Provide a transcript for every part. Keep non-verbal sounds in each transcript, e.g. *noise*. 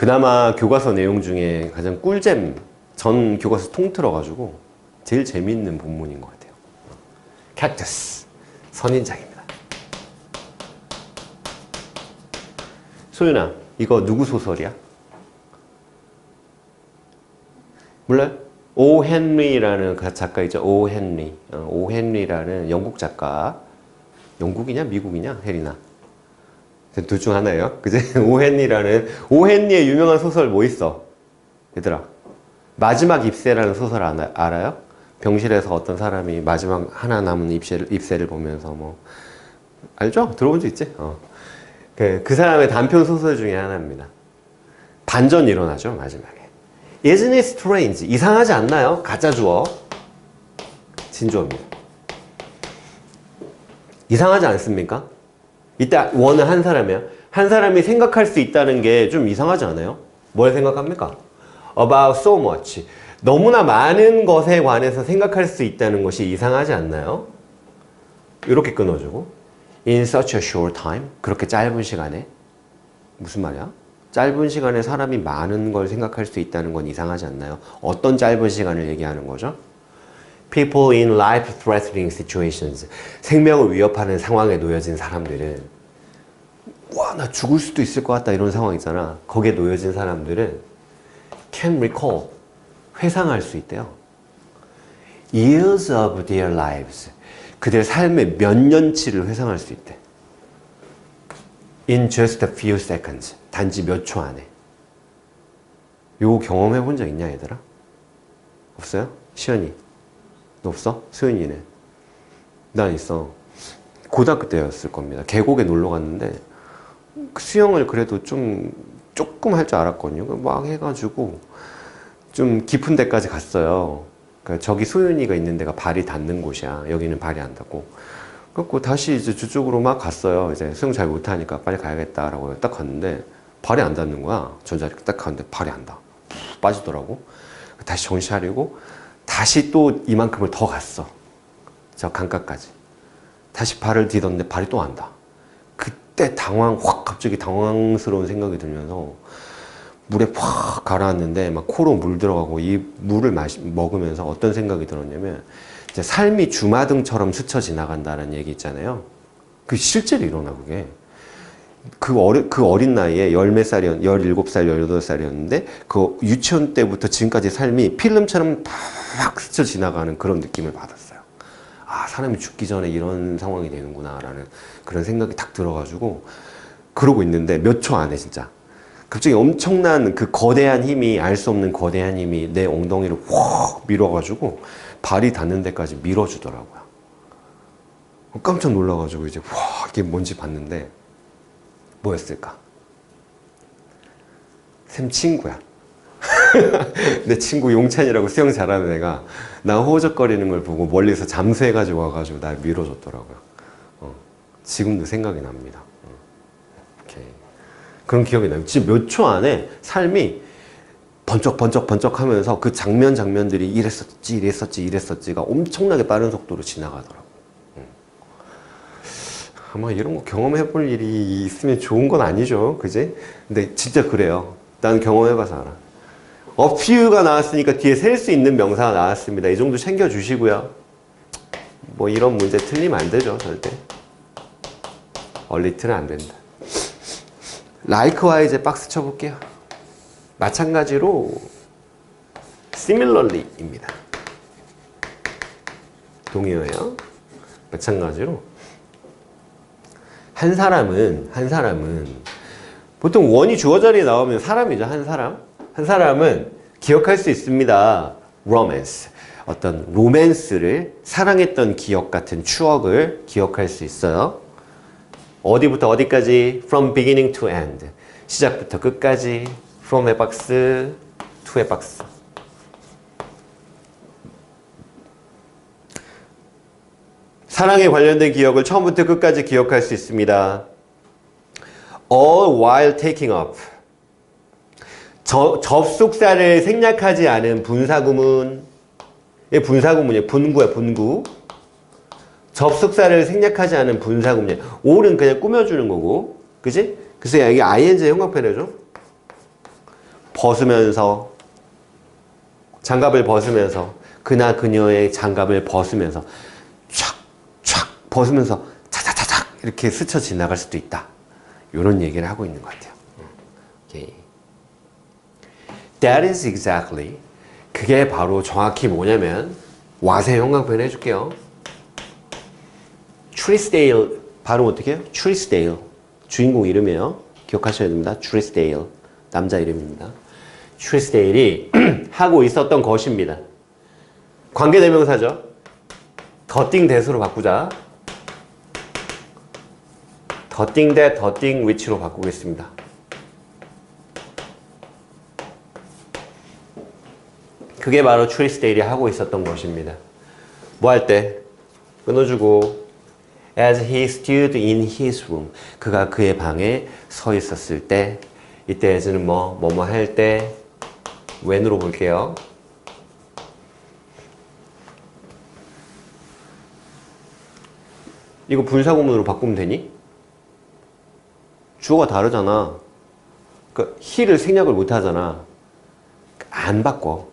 그나마 교과서 내용 중에 가장 꿀잼 전 교과서 통틀어 가지고 제일 재미있는 본문인 것 같아요. 캡터스 선인장입니다. 소윤아, 이거 누구 소설이야? 몰라요? 오 헨리라는 그 작가 있죠. 오 헨리. 어, 오 헨리라는 영국 작가. 영국이냐 미국이냐 혜리나. 둘 중 하나예요. 그지? *laughs* 오 헨리라는 오 헨리의 유명한 소설 뭐 있어? 얘들아. 마지막 입새라는 소설 아나, 알아요? 병실에서 어떤 사람이 마지막 하나 남은 입새를, 입새를 보면서 뭐 알죠? 들어본 적 있지? 어. 그, 그 사람의 단편 소설 중에 하나입니다. 반전이 일어나죠 마지막에. Isn't it strange? 이상하지 않나요? 가짜 주어. 진주어입니다. 이상하지 않습니까? 이때 원은 한 사람이에요. 한 사람이 생각할 수 있다는 게 좀 이상하지 않아요? 뭘 생각합니까? About so much. 너무나 많은 것에 관해서 생각할 수 있다는 것이 이상하지 않나요? 이렇게 끊어주고 In such a short time. 그렇게 짧은 시간에. 무슨 말이야? 짧은 시간에 사람이 많은 걸 생각할 수 있다는 건 이상하지 않나요? 어떤 짧은 시간을 얘기하는 거죠? People in life-threatening situations. 생명을 위협하는 상황에 놓여진 사람들은 와, 나 죽을 수도 있을 것 같다 이런 상황 있잖아. 거기에 놓여진 사람들은 can recall. 회상할 수 있대요. Years of their lives. 그들 삶의 몇 년치를 회상할 수 있대. In just a few seconds. 단지 몇 초 안에. 요거 경험해 본 적 있냐, 얘들아? 없어요? 시연이. 너 없어? 수연이는? 난 있어. 고등학교 때였을 겁니다. 계곡에 놀러 갔는데 그 수영을 그래도 좀 조금 할 줄 알았거든요. 막 해가지고 좀 깊은 데까지 갔어요. 그러니까 저기 소윤이가 있는 데가 발이 닿는 곳이야. 여기는 발이 안 닿고. 그래갖고 다시 이제 저쪽으로 막 갔어요. 이제 수영 잘 못하니까 빨리 가야겠다라고 딱 갔는데 발이 안 닿는 거야. 저 자리 딱 갔는데 발이 안 닿아. 푹 빠지더라고. 다시 정신 차리고 다시 또 이만큼을 더 갔어. 저 강가까지. 다시 발을 디뎠는데 발이 또안 닿아. 그때 당황, 확 갑자기 당황스러운 생각이 들면서 물에 확 가라앉는데 막 코로 물 들어가고 이 물을 마시, 먹으면서 어떤 생각이 들었냐면 이제 삶이 주마등처럼 스쳐 지나간다는 얘기 있잖아요. 그 실제로 일어나 그게. 그 어린, 그 어린 나이에 열 몇 살이었, 열일곱 살, 열여덟 살이었는데 그 유치원 때부터 지금까지 삶이 필름처럼 팍 스쳐 지나가는 그런 느낌을 받았어요. 아, 사람이 죽기 전에 이런 상황이 되는구나 라는 그런 생각이 딱 들어가지고 그러고 있는데 몇 초 안에 진짜 갑자기 엄청난 그 거대한 힘이 알 수 없는 거대한 힘이 내 엉덩이를 확 밀어가지고 발이 닿는 데까지 밀어주더라고요. 깜짝 놀라가지고 이제 와 이게 뭔지 봤는데 뭐였을까? 샘 친구야. *laughs* 내 친구 용찬이라고 수영 잘하는 애가 나 호적거리는 걸 보고 멀리서 잠수해가지고 와가지고 날 밀어줬더라고요. 어, 지금도 생각이 납니다. 어, 오케이. 그런 기억이 나요. 지금 몇 초 안에 삶이 번쩍 번쩍 번쩍 하면서 그 장면 장면들이 이랬었지 이랬었지 이랬었지가 엄청나게 빠른 속도로 지나가더라고. 음. 아마 이런 거 경험해 볼 일이 있으면 좋은 건 아니죠. 그지? 근데 진짜 그래요. 난 경험해봐서 알아. Few가 나왔으니까 뒤에 셀 수 있는 명사가 나왔습니다. 이 정도 챙겨주시고요. 뭐 이런 문제 틀리면 안 되죠, 절대. 얼리트는 안 된다. likewise 박스 쳐볼게요. 마찬가지로 similarly입니다. 동의어예요. 마찬가지로 한 사람은 한 사람은 보통 원이 주어 자리에 나오면 사람이죠. 한 사람. 한 사람은 기억할 수 있습니다. romance. 어떤 로맨스를 사랑했던 기억 같은 추억을 기억할 수 있어요. 어디부터 어디까지? from beginning to end. 시작부터 끝까지 from 의 박스, to의 박스. 사랑에 관련된 기억을 처음부터 끝까지 기억할 수 있습니다. all while taking up. 저, 접속사를 생략하지 않은 분사구문. 이 분사구문이에요. 분구야, 분구. 접속사를 생략하지 않은 분사구문이에요. all은 그냥 꾸며주는 거고. 그지? 그래서 여기 ing 형광펜 해줘. 벗으면서 장갑을 벗으면서 그나 그녀의 장갑을 벗으면서 촥촥 벗으면서 차차차차 이렇게 스쳐 지나갈 수도 있다. 이런 얘기를 하고 있는 것 같아요. 오케이. That is exactly. 그게 바로 정확히 뭐냐면 와세 형광펜 해줄게요. 트리스데일 발음 어떻게 해요? 트리스데일 주인공 이름이에요. 기억하셔야 됩니다. 트리스데일 남자 이름입니다. 트리스데일이 *clears throat* 하고 있었던 것입니다. 관계대명사죠. 더띵 대수로 바꾸자. 더띵 대 더띵 위치로 바꾸겠습니다. 그게 바로 트리스데일이 하고 있었던 것입니다. 뭐 할 때? 끊어주고 As he stood in his room 그가 그의 방에 서 있었을 때 이때 as는 뭐, 뭐뭐 할 때 when으로 볼게요. 이거 분사구문으로 바꾸면 되니? 주어가 다르잖아. 그 he를 생략을 못 하잖아. 안 바꿔.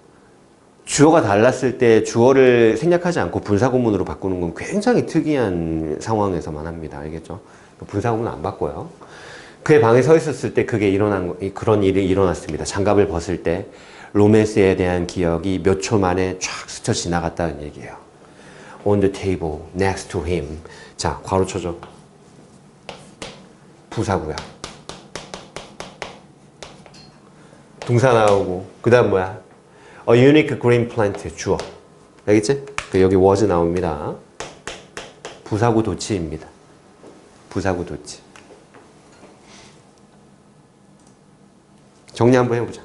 주어가 달랐을 때 주어를 생략하지 않고 분사구문으로 바꾸는 건 굉장히 특이한 상황에서만 합니다. 알겠죠? 분사구문 안 바꿔요. 그의 방에 서 있었을 때 그게 일어난 거- 그런 일이 일어났습니다. 장갑을 벗을 때 로맨스에 대한 기억이 몇 초 만에 쫙 스쳐 지나갔다는 얘기예요. On the table next to him. 자, 괄호 쳐줘. 부사구야. 동사 나오고 그 다음 뭐야? A unique green plant 주어. 알겠지? 그 여기 was 나옵니다. 부사구 도치입니다. 부사구 도치. 정리 한번 해보자.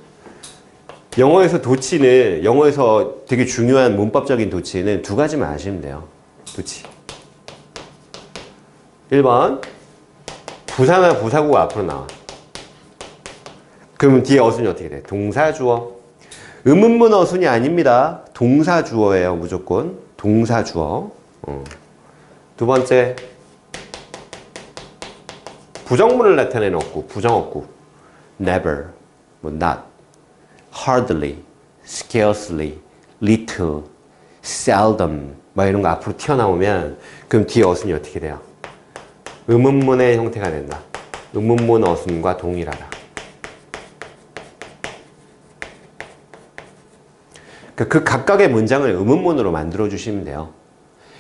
영어에서 도치는 영어에서 되게 중요한 문법적인 도치는 두 가지만 아시면 돼요. 도치. 1번 부사나 부사구가 앞으로 나와. 그러면 뒤에 어순이 어떻게 돼? 동사 주어. 의문문 어순이 아닙니다. 동사 주어예요, 무조건. 동사 주어. 어. 두 번째 부정문을 나타내는 어구, 부정어구. never, 뭐 not, hardly, scarcely, little, seldom 막 이런 거 앞으로 튀어나오면 그럼 뒤에 어순이 어떻게 돼요? 의문문의 형태가 된다. 의문문 어순과 동일하다. 그 각각의 문장을 의문문으로 만들어 주시면 돼요.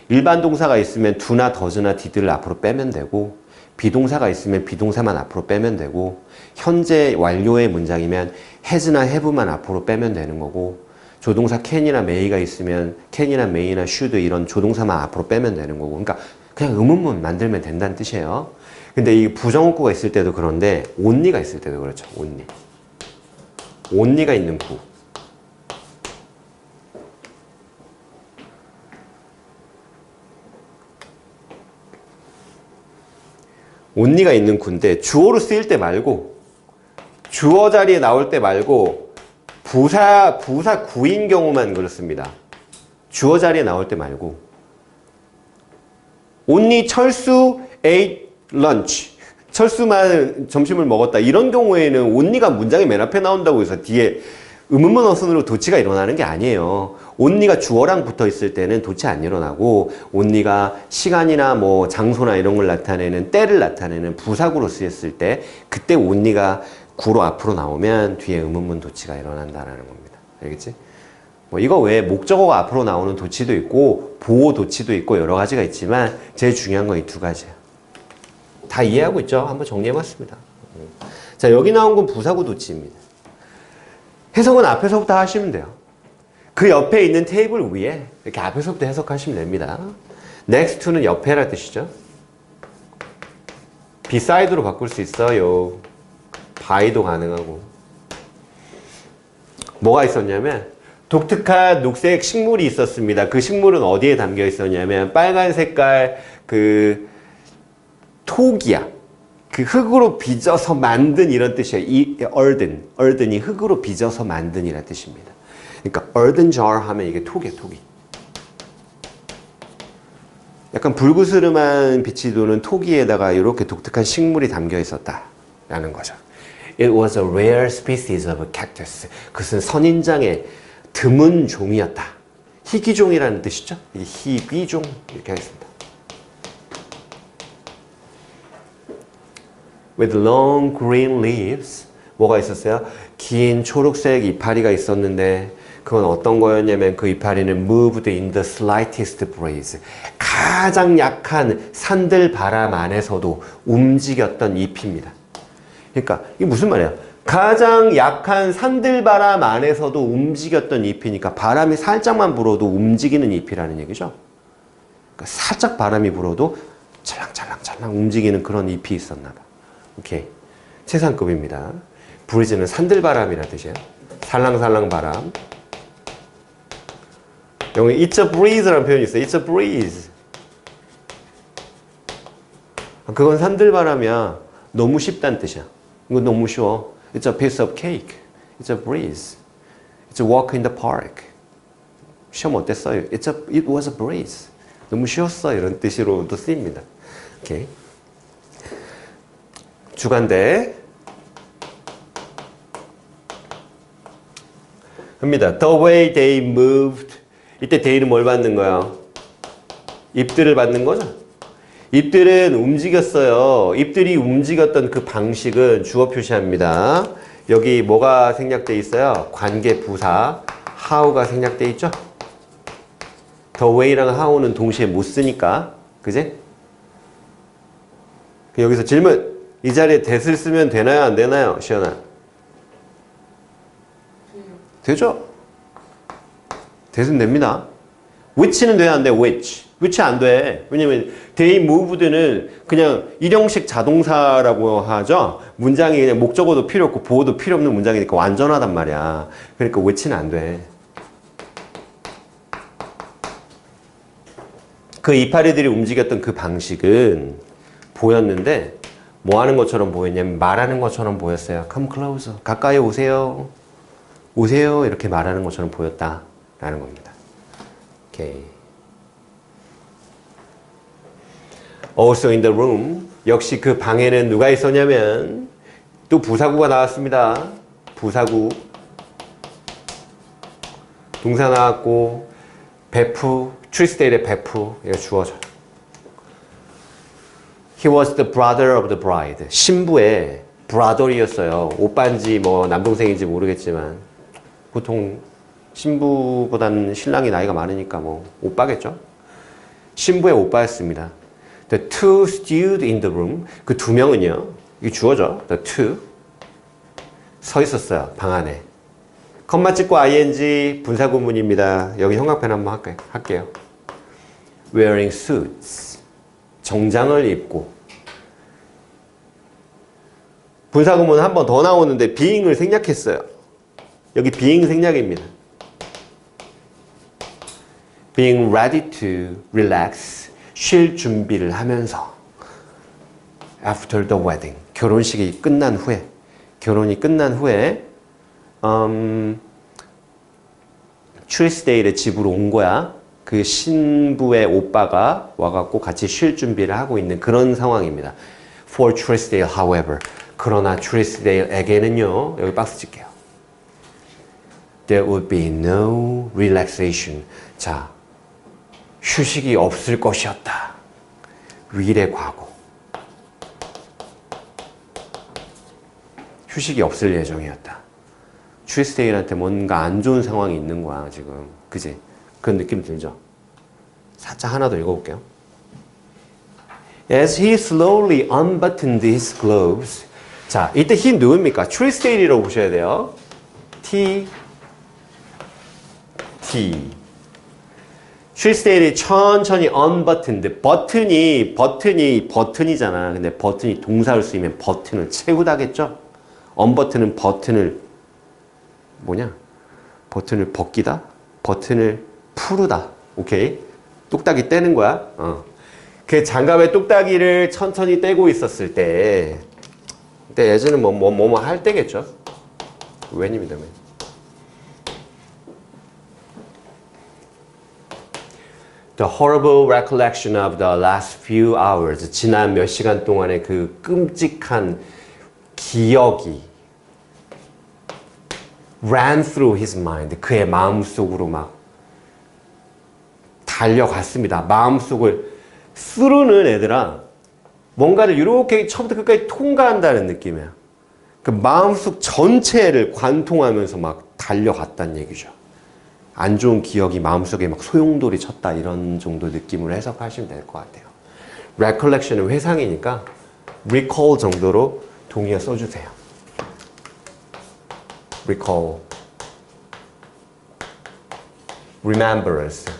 일반 동사가 있으면 do나 does나 did를 앞으로 빼면 되고 비동사가 있으면 비동사만 앞으로 빼면 되고 현재 완료의 문장이면 has나 have만 앞으로 빼면 되는 거고 조동사 can이나 may가 있으면 can이나 may나 should 이런 조동사만 앞으로 빼면 되는 거고 그러니까 그냥 의문문 만들면 된다는 뜻이에요. 근데 이 부정어구가 있을 때도 그런데 only가 있을 때도 그렇죠. only. only가 있는 구. 온니가 있는 군데 주어로 쓰일 때 말고 주어 자리에 나올 때 말고 부사 부사 구인 경우만 그렇습니다. 주어 자리에 나올 때 말고 온니 철수 ate lunch 철수만 점심을 먹었다 이런 경우에는 온니가 문장의 맨 앞에 나온다고 해서 뒤에 의문문 어순으로 도치가 일어나는 게 아니에요. 온니가 주어랑 붙어 있을 때는 도치 안 일어나고 온니가 시간이나 뭐 장소나 이런 걸 나타내는 때를 나타내는 부사구로 쓰였을 때 그때 온니가 구로 앞으로 나오면 뒤에 의문문 도치가 일어난다라는 겁니다. 알겠지? 뭐 이거 외에 목적어가 앞으로 나오는 도치도 있고 보호 도치도 있고 여러 가지가 있지만 제일 중요한 건 이 두 가지예요. 다 이해하고 있죠? 한번 정리해봤습니다. 음. 자 여기 나온 건 부사구 도치입니다. 해석은 앞에서부터 하시면 돼요. 그 옆에 있는 테이블 위에 이렇게 앞에서부터 해석하시면 됩니다. next to는 옆에라 뜻이죠. beside로 바꿀 수 있어요. by도 가능하고. 뭐가 있었냐면 독특한 녹색 식물이 있었습니다. 그 식물은 어디에 담겨 있었냐면 빨간 색깔 그 톡이야. 그 흙으로 빚어서 만든 이런 뜻이에요. 이 earthen, earthen이 흙으로 빚어서 만든이라는 뜻입니다. 그러니까 earthen jar 하면 이게 톡이에요, 톡이. 약간 불구스름한 빛이 도는 토기에다가 이렇게 독특한 식물이 담겨 있었다라는 거죠. It was a rare species of cactus. 그것은 선인장의 드문 종이었다. 희귀종이라는 뜻이죠. 이 희귀종 이렇게 하겠습니다. With long green leaves. 뭐가 있었어요? 긴 초록색 이파리가 있었는데 그건 어떤 거였냐면 그 이파리는 moved in the slightest breeze. 가장 약한 산들 바람 안에서도 움직였던 잎입니다. 그러니까 이게 무슨 말이야? 가장 약한 산들 바람 안에서도 움직였던 잎이니까 바람이 살짝만 불어도 움직이는 잎이라는 얘기죠. 그러니까 살짝 바람이 불어도 찰랑찰랑찰랑 움직이는 그런 잎이 있었나 봐. 오케이. 최상급입니다. 브리즈는 산들바람이라 뜻이에요. 살랑살랑 바람. 영어에 it's a breeze라는 표현이 있어요. it's a breeze. 아, 그건 산들바람이야. 너무 쉽다는 뜻이야. 이거 너무 쉬워. It's a piece of cake. It's a breeze. It's a walk in the park. 시험 어땠어요? It's a, it was a breeze. 너무 쉬웠어. 이런 뜻으로도 쓰입니다. 오케이. 주간대. 합니다. The way they moved. 이때 they는 뭘 받는 거야? 입들을 받는 거죠. 입들은 움직였어요. 입들이 움직였던 그 방식은 주어 표시합니다. 여기 뭐가 생략돼 있어요? 관계 부사 how가 생략돼 있죠? the way랑 how는 동시에 못 쓰니까 그지? 여기서 질문 이 자리에 that을 쓰면 되나요 안 되나요 시연아? 되죠? That은 됩니다. which는 돼야 안 돼? which which 안 돼. 왜냐면 they moved는 그냥 일형식 자동사라고 하죠. 문장이 그냥 목적어도 필요 없고 보호도 필요 없는 문장이니까 완전하단 말이야. 그러니까 which는 안 돼. 그 이파리들이 움직였던 그 방식은 보였는데 뭐 하는 것처럼 보였냐면 말하는 것처럼 보였어요. Come closer. 가까이 오세요. 오세요. 이렇게 말하는 것처럼 보였다 라는 겁니다. 오케이. Also in the room. 역시 그 방에는 누가 있었냐면 또 부사구가 나왔습니다. 부사구. 동사 나왔고 베프, 트리스테일의 베프 이거 주어져. He was the brother of the bride. 신부의 brother이었어요. 오빠인지 뭐 남동생인지 모르겠지만 보통 신부보다는 신랑이 나이가 많으니까 뭐 오빠겠죠. 신부의 오빠였습니다. The two stood in the room. 그 두 명은요. 이 주어져. The two 서 있었어요. 방 안에. 컴마 찍고 ing 분사 구문입니다. 여기 형광펜 한번 할게요. 할게요. Wearing suits. 정장을 입고. 분사 구문 한 번 더 나오는데 being을 생략했어요. 여기 being 생략입니다. Being ready to relax, 쉴 준비를 하면서 after the wedding, 결혼식이 끝난 후에 결혼이 끝난 후에 음, 트리스데일의 집으로 온 거야. 그 신부의 오빠가 와갖고 같이 쉴 준비를 하고 있는 그런 상황입니다. For Trisdale, however, 그러나 트리스데일에게는요, 여기 박스 칠게요. There would be no relaxation. 자, 휴식이 없을 것이었다. will의 과거. 휴식이 없을 예정이었다. 트리스데일한테 뭔가 안 좋은 상황이 있는 거야, 지금. 그지? 그런 느낌 들죠? 살짝 하나 더 읽어볼게요. As he slowly unbuttoned his gloves. 자, 이때 he 누굽니까? 트리스데일이라고 보셔야 돼요. T, T. 트리스데일이 천천히 unbuttoned. 버튼이, 버튼이, 버튼이잖아. 근데 버튼이 동사를 쓰이면 버튼을 채우다겠죠? unbutton은 버튼을 뭐냐? 버튼을 벗기다? 버튼을 푸르다. 오케이? 뚝딱이 떼는 거야. 어. 그 장갑의 뚝딱이를 천천히 떼고 있었을 때, 그때 예전에 뭐, 뭐, 할 때겠죠? 웬입니다, 웬. The horrible recollection of the last few hours. 지난 몇 시간 동안의 그 끔찍한 기억이 ran through his mind. 그의 마음속으로 막 달려갔습니다. 마음속을 쓰르는 애들아 뭔가를 이렇게 처음부터 끝까지 통과한다는 느낌이야. 그 마음속 전체를 관통하면서 막 달려갔다는 얘기죠. 안 좋은 기억이 마음속에 막 소용돌이 쳤다 이런 정도 느낌으로 해석하시면 될 것 같아요. recollection은 회상이니까 recall 정도로 동의어 써주세요. recall, remembrance.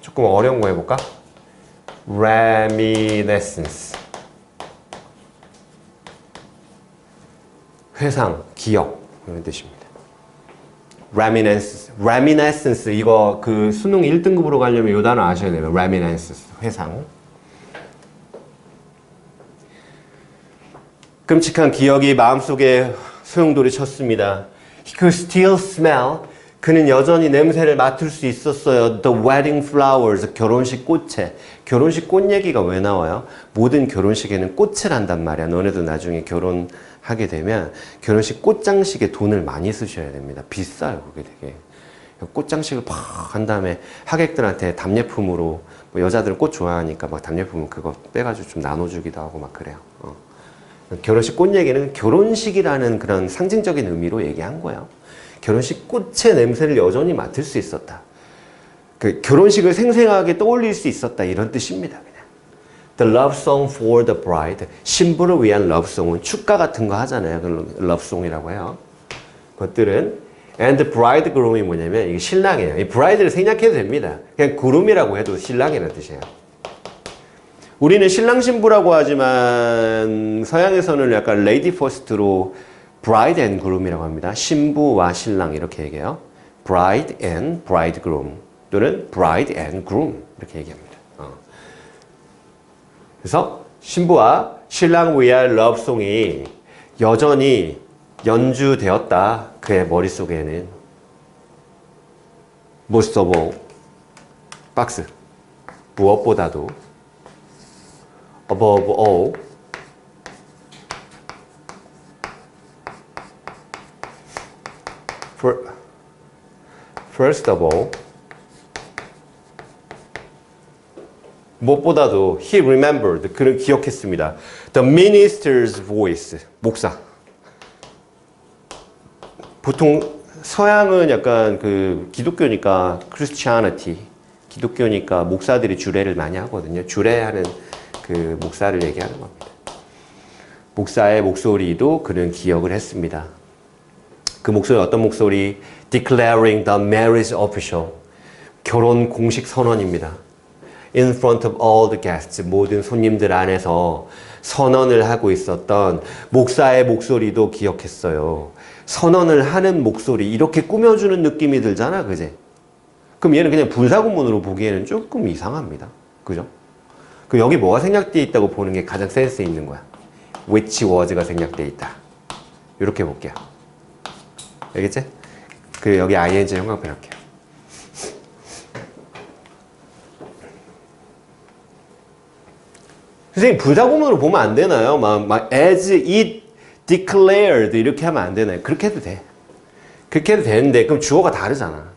조금 어려운 거 해볼까? reminiscence. 회상, 기억 이런 뜻입니다. reminiscence, reminiscence 이거 그 수능 1등급으로 가려면 이 단어 아셔야 돼요. reminiscence 회상. 끔찍한 기억이 마음속에 소용돌이 쳤습니다. He could still smell. 그는 여전히 냄새를 맡을 수 있었어요. The wedding flowers, 결혼식 꽃에. 결혼식 꽃 얘기가 왜 나와요? 모든 결혼식에는 꽃을 한단 말이야. 너네도 나중에 결혼하게 되면 결혼식 꽃장식에 돈을 많이 쓰셔야 됩니다. 비싸요, 그게 되게. 꽃장식을 팍 한 다음에 하객들한테 답례품으로 뭐 여자들은 꽃 좋아하니까 막 답례품 그거 빼가지고 좀 나눠주기도 하고 막 그래요. 어. 결혼식 꽃 얘기는 결혼식이라는 그런 상징적인 의미로 얘기한 거예요. 결혼식 꽃의 냄새를 여전히 맡을 수 있었다. 그 결혼식을 생생하게 떠올릴 수 있었다 이런 뜻입니다. 그냥. The love song for the bride. 신부를 위한 러브송은 축가 같은 거 하잖아요. 그 러브송이라고 해요. 그것들은 and bridegroom이 뭐냐면 이게 신랑이에요. 이 bride를 생략해도 됩니다. 그냥 groom이라고 해도 신랑이라는 뜻이에요. 우리는 신랑 신부라고 하지만 서양에서는 약간 레이디 퍼스트로 bride and groom이라고 합니다. 신부와 신랑 이렇게 얘기해요. bride and bridegroom 또는 bride and groom 이렇게 얘기합니다. 어. 그래서 신부와 신랑 위한 러브송이 여전히 연주되었다. 그의 머릿속에는 most of all 박스 무엇보다도 above all first of all 무엇보다도 he remembered 그는 기억했습니다. The minister's voice 목사 보통 서양은 약간 그 기독교니까 Christianity 기독교니까 목사들이 주례를 많이 하거든요. 주례하는 그 목사를 얘기하는 겁니다. 목사의 목소리도 그는 기억을 했습니다. 그 목소리 어떤 목소리? Declaring the marriage official. 결혼 공식 선언입니다. In front of all the guests. 모든 손님들 안에서 선언을 하고 있었던 목사의 목소리도 기억했어요. 선언을 하는 목소리. 이렇게 꾸며주는 느낌이 들잖아. 그제? 그럼 얘는 그냥 분사구문으로 보기에는 조금 이상합니다. 그죠? 그 여기 뭐가 생략되어 있다고 보는 게 가장 센스 있는 거야. which was가 생략되어 있다. 이렇게 볼게요. 알겠지? 그 여기 ing 형광펜 할게요. 선생님 불사구문으로 보면 안 되나요? 막, 막 as it declared 이렇게 하면 안 되나요? 그렇게 해도 돼. 그렇게 해도 되는데 그럼 주어가 다르잖아.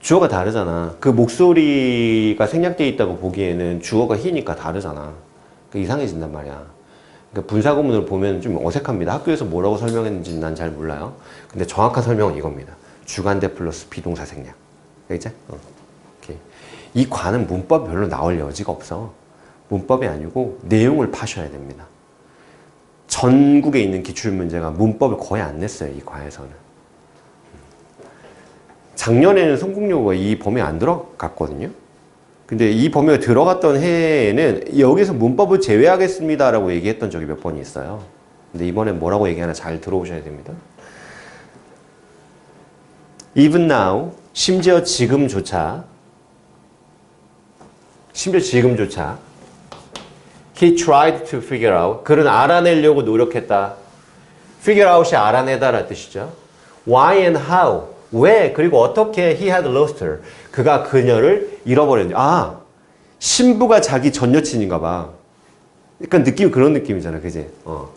주어가 다르잖아. 그 목소리가 생략되어 있다고 보기에는 주어가 히니까 다르잖아. 그 이상해진단 말이야. 그러니까 분사구문을 보면 좀 어색합니다. 학교에서 뭐라고 설명했는지 난 잘 몰라요. 근데 정확한 설명은 이겁니다. 주관대 플러스 비동사 생략. 알겠지? 어. 오케이. 이 관은 문법 별로 나올 여지가 없어. 문법이 아니고 내용을 파셔야 됩니다. 전국에 있는 기출문제가 문법을 거의 안 냈어요. 이 과에서는. 작년에는 성공요가 이 범위에 안 들어갔거든요. 근데 이 범위가 들어갔던 해에는 여기서 문법을 제외하겠습니다라고 얘기했던 적이 몇번 있어요. 근데 이번엔 뭐라고 얘기하나 잘 들어오셔야 됩니다. Even now, 심지어 지금조차, 심지어 지금조차, he tried to figure out, 그는 알아내려고 노력했다. figure out이 알아내다라는 뜻이죠. why and how, 왜, 그리고 어떻게 he had lost her. 그가 그녀를 잃어버렸는지. 아, 신부가 자기 전 여친인가 봐. 약간 느낌 그런 느낌이잖아, 그지? 어.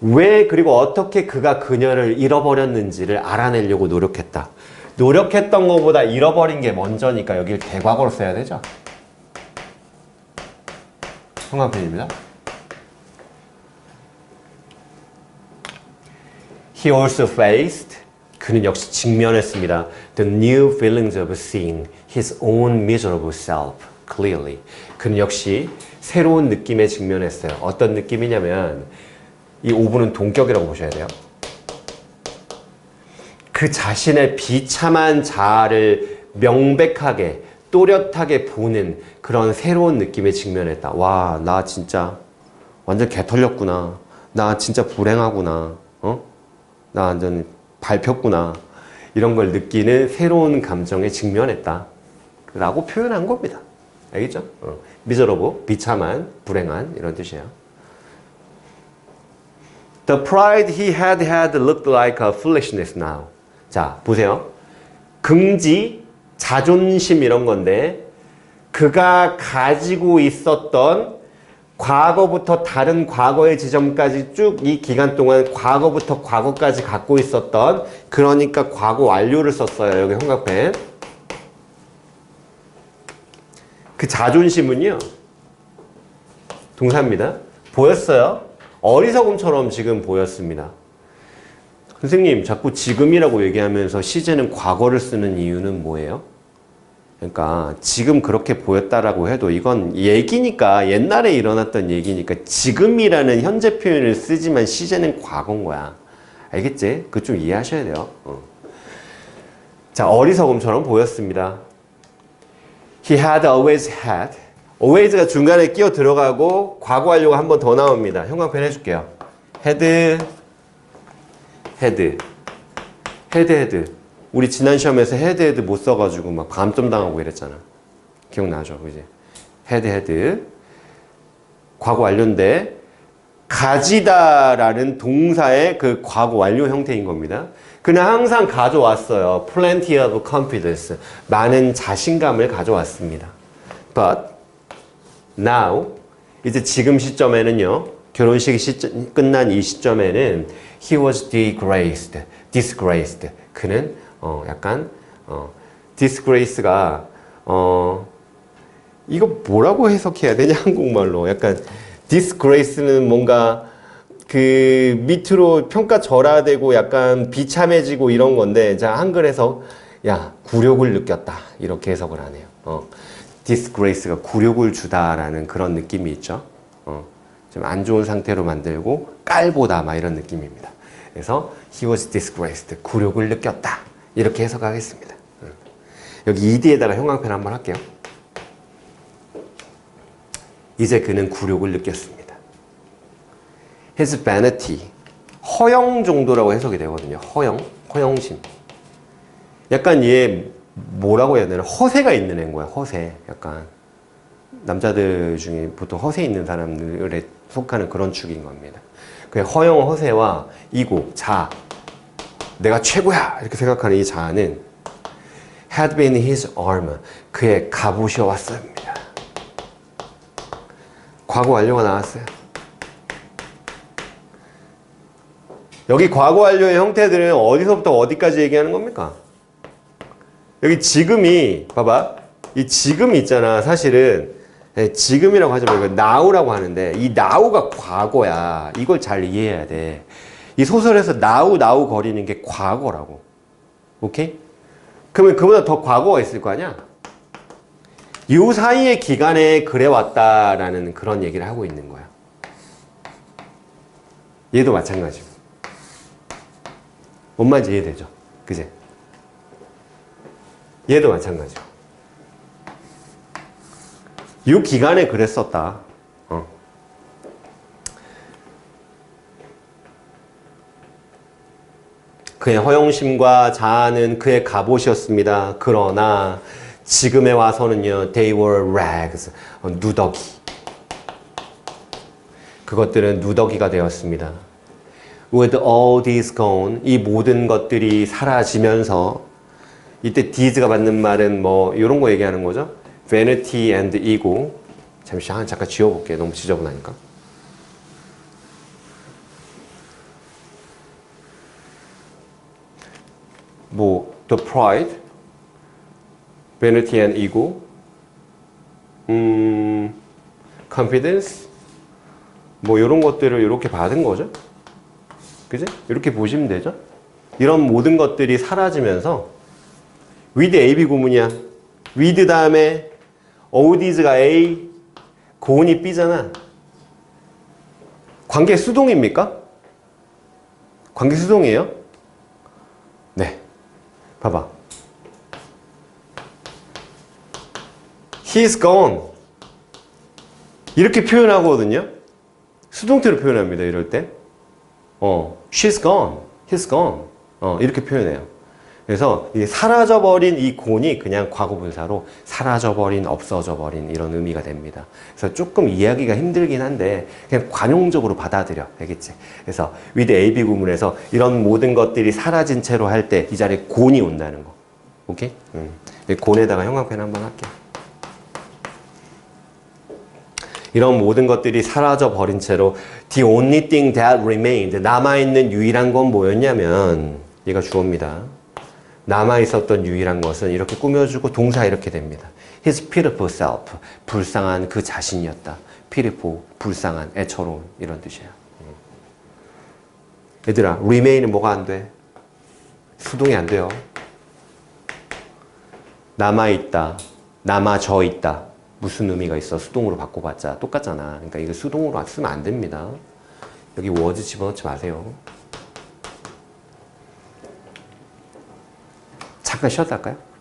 왜 그리고 어떻게 그가 그녀를 잃어버렸는지를 알아내려고 노력했다. 노력했던 것보다 잃어버린 게 먼저니까 여기를 대과거로 써야 되죠. 형광펜입니다. He also faced 그는 역시 직면했습니다. The new feelings of seeing his own miserable self clearly. 그는 역시 새로운 느낌에 직면했어요. 어떤 느낌이냐면 이 5분은 동격이라고 보셔야 돼요. 그 자신의 비참한 자아를 명백하게 또렷하게 보는 그런 새로운 느낌에 직면했다. 와, 나 진짜 완전 개털렸구나. 나 진짜 불행하구나. 어? 나 완전 밟혔구나. 이런 걸 느끼는 새로운 감정에 직면했다. 라고 표현한 겁니다. 알겠죠? 어. 미저러브, 비참한, 불행한 이런 뜻이에요. The pride he had had looked like a foolishness now. 자, 보세요. 긍지, 자존심 이런 건데 그가 가지고 있었던 과거부터 다른 과거의 지점까지 쭉 이 기간 동안 과거부터 과거까지 갖고 있었던 그러니까 과거 완료를 썼어요. 여기 형광펜. 그 자존심은요. 동사입니다. 보였어요. 어리석음처럼 지금 보였습니다. 선생님, 자꾸 지금이라고 얘기하면서 시제는 과거를 쓰는 이유는 뭐예요? 그러니까 지금 그렇게 보였다라고 해도 이건 얘기니까 옛날에 일어났던 얘기니까 지금이라는 현재 표현을 쓰지만 시제는 과거인 거야. 알겠지? 그거 좀 이해하셔야 돼요. 어. 자, 어리석음처럼 보였습니다. He had always had. always가 중간에 끼어 들어가고 과거 완료가 한번 더 나옵니다. 형광펜 해줄게요. had, had, had, had. 우리 지난 시험에서 had, had 못 써가지고 막 감점 당하고 이랬잖아. 기억나죠? 그지? had, had. 과거 완료인데 가지다라는 동사의 그 과거 완료 형태인 겁니다. 그는 항상 가져왔어요. plenty of confidence. 많은 자신감을 가져왔습니다. But now 이제 지금 시점에는요. 결혼식이 시점, 끝난 이 시점에는 he was disgraced. disgraced. 그는 어 약간 어 disgrace가 어 이거 뭐라고 해석해야 되냐 *laughs* 한국말로 약간 disgrace는 뭔가 그 밑으로 평가절하되고 약간 비참해지고 이런 건데 자 한글에서 야 굴욕을 느꼈다 이렇게 해석을 하네요. 어, disgrace가 굴욕을 주다라는 그런 느낌이 있죠. 어, 좀 안 좋은 상태로 만들고 깔보다 막 이런 느낌입니다. 그래서 he was disgraced 굴욕을 느꼈다 이렇게 해석하겠습니다. 어. 여기 ed에다가 형광펜 한번 할게요. 이제 그는 굴욕을 느꼈습니다. his vanity 허영 정도라고 해석이 되거든요. 허영, 허영심. 약간 얘 뭐라고 해야 되나 허세가 있는 애인 거야. 허세. 약간 남자들 중에 보통 허세 있는 사람들에 속하는 그런 축인 겁니다. 그 허영 허세와 이고 자 내가 최고야 이렇게 생각하는 이 자아는 had been his armor 그의 갑옷이어 왔습니다. 과거 완료가 나왔어요. 여기 과거 완료의 형태들은 어디서부터 어디까지 얘기하는 겁니까? 여기 지금이 봐봐 이 지금 있잖아 사실은 예, 지금이라고 하지 말고 now라고 하는데 이 now가 과거야 이걸 잘 이해해야 돼 이 소설에서 now now 거리는 게 과거라고 오케이? 그러면 그보다 더 과거가 있을 거 아니야? 이 사이의 기간에 그래왔다라는 그런 얘기를 하고 있는 거야 얘도 마찬가지고 뭔 말인지 이해되죠? 그제? 얘도 마찬가지고. 이 기간에 그랬었다. 어. 그의 허영심과 자아는 그의 갑옷이었습니다. 그러나 지금에 와서는요, they were rags, 어, 누더기. 그것들은 누더기가 되었습니다. With all these gone, 이 모든 것들이 사라지면서 이때 these가 받는 말은 뭐 이런 거 얘기하는 거죠. vanity and ego. 잠시 하나 잠깐 지워볼게 너무 지저분하니까. 뭐 the pride vanity and ego 음 confidence 뭐 이런 것들을 이렇게 받은 거죠? 그지? 이렇게 보시면 되죠? 이런 모든 것들이 사라지면서 with AB 고문이야. with 다음에 어우디즈가 A, 고은이 B잖아. 관계 수동입니까? 관계 수동이에요? 네. 봐봐. He's gone. 이렇게 표현하거든요. 수동태로 표현합니다. 이럴 때. 어, she's gone. He's gone. 어, 이렇게 표현해요. 그래서 이 사라져버린 이 곤이 그냥 과거분사로 사라져버린, 없어져버린 이런 의미가 됩니다. 그래서 조금 이해하기가 힘들긴 한데 그냥 관용적으로 받아들여. 알겠지? 그래서 with AB 구문에서 이런 모든 것들이 사라진 채로 할 때 이 자리에 곤이 온다는 거. 오케이? 음. 이 곤에다가 형광펜 한번 할게. 이런 모든 것들이 사라져 버린 채로 the only thing that remained 남아있는 유일한 건 뭐였냐면 얘가 주어입니다. 남아 있었던 유일한 것은 이렇게 꾸며주고 동사 이렇게 됩니다. His pitiful self 불쌍한 그 자신이었다. pitiful 불쌍한 애처로운 이런 뜻이에요. 음. 얘들아 remain은 뭐가 안 돼? 수동이 안 돼요. 남아있다. 남아져 있다. 무슨 의미가 있어? 수동으로 바꿔봤자 똑같잖아. 그러니까 이거 수동으로 쓰면 안 됩니다. 여기 워즈 집어넣지 마세요. 잠깐 쉬었다 할까요?